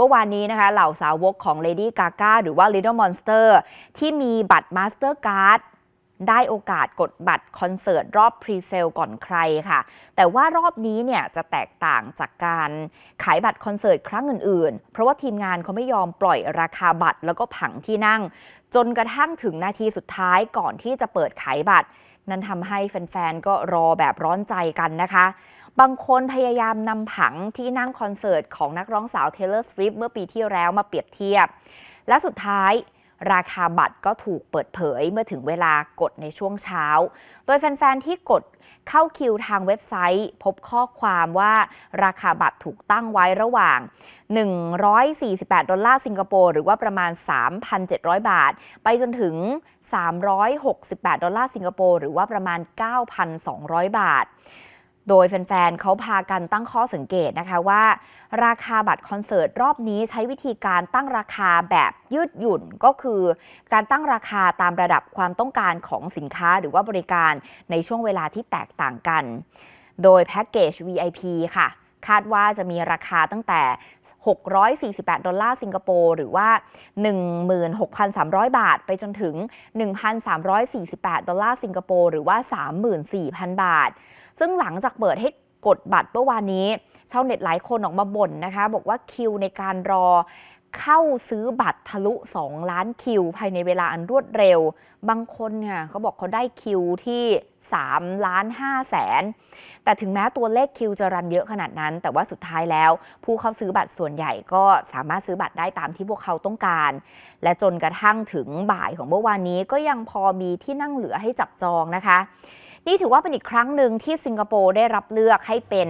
มื่อวานนี้นะคะ เหล่าสาวกของ Lady Gaga หรือว่า Little Monster ที่มีบัตร Master Card ได้โอกาสกดบัตรคอนเสิร์ตรอบพรีเซลก่อนใครค่ะ แต่ว่ารอบนี้เนี่ยจะแตกต่างจากการขายบัตรคอนเสิร์ตครั้งอื่นๆ เพราะว่าทีมงานเขาไม่ยอมปล่อยราคาบัตรแล้วก็ผังที่นั่ง จนกระทั่งถึงนาทีสุดท้ายก่อนที่จะเปิดขายบัตร นั่นทำให้แฟนๆ ก็รอแบบร้อนใจกันนะคะ บางคนพยายามนำผังที่นั่งคอนเสิร์ตของนักร้องสาว Taylor Swift เมื่อปีที่แล้วมาเปรียบเทียบ และสุดท้าย ราคาบัตรก็ถูกเปิดเผยเมื่อถึงเวลากดในช่วงเช้า โดยแฟน ๆ ที่กดเข้าคิวทางเว็บไซต์ พบข้อความว่าราคาบัตรถูกตั้งไว้ระหว่าง 148 ดอลลาร์สิงคโปร์หรือว่าประมาณ 3,700 บาท ไปจนถึง 368 ดอลลาร์สิงคโปร์หรือว่าประมาณ 9,200 บาท โดยแฟนๆเขาพากันตั้งข้อสังเกตนะคะว่า ราคาบัตรคอนเสิร์ตรอบนี้ใช้วิธีการตั้งราคาแบบยืดหยุ่นก็คือ การตั้งราคาตามระดับความต้องการของสินค้าหรือว่าบริการในช่วงเวลาที่แตกต่างกัน โดยแพ็กเกจ VIP ค่ะ คาดว่าจะมีราคาตั้งแต่ 648 ดอลลาร์สิงคโปร์หรือว่า 16,300 บาท ไปจนถึง 1,348 ดอลลาร์สิงคโปร์หรือว่า 34,000 บาท ซึ่งหลังจากเปิดให้กดบัตรเมื่อวานนี้ชาวเน็ตหลายคนออกมาบ่นนะคะ บอกว่าคิวในการรอเข้าซื้อบัตรทะลุ 2 ล้านคิว ภายในเวลาอันรวดเร็ว บางคนเนี่ยเขาบอกเขาได้คิวที่ 3ล้าน5แสนแต่ถึงแม้ตัวเลขคิวจะรันเยอะขนาดนั้น แต่ว่าสุดท้ายแล้ว ผู้เข้าซื้อบัตรส่วนใหญ่ก็สามารถซื้อบัตรได้ตามที่พวกเขาต้องการ และจนกระทั่งถึงบ่ายของเมื่อวานนี้ก็ยังพอมีที่นั่งเหลือให้จับจองนะคะ นี่ถือว่าเป็นอีกครั้งหนึ่งที่สิงคโปร์ได้รับเลือกให้เป็น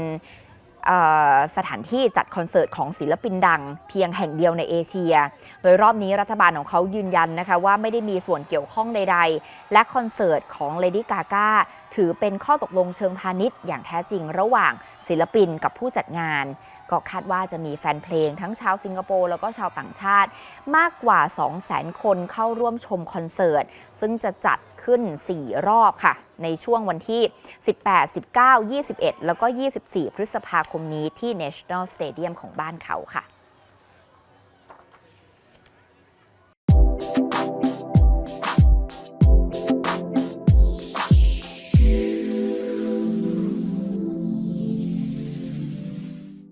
สถานที่จัดคอนเสิร์ตของศิลปินดัง เพียงแห่งเดียวในเอเชีย โดยรอบนี้รัฐบาลของเขายืนยันนะคะว่าไม่ได้มีส่วนเกี่ยวข้องใด ๆ และคอนเสิร์ตของ Lady Gaga ถือเป็นข้อตกลงเชิงพาณิชย์อย่างแท้จริงระหว่างศิลปินกับผู้จัดงาน ก็คาดว่าจะมีแฟนเพลงทั้งชาวสิงคโปร์แล้วก็ชาวต่างชาติ มากกว่า 200,000 คนเข้าร่วมชมคอนเสิร์ต ซึ่งจะจัด ขึ้น 4 รอบค่ะ ในช่วงวันที่ 18 19 21 แล้วก็ 24 พฤษภาคมนี้ที่ National Stadium ของบ้านเขาค่ะ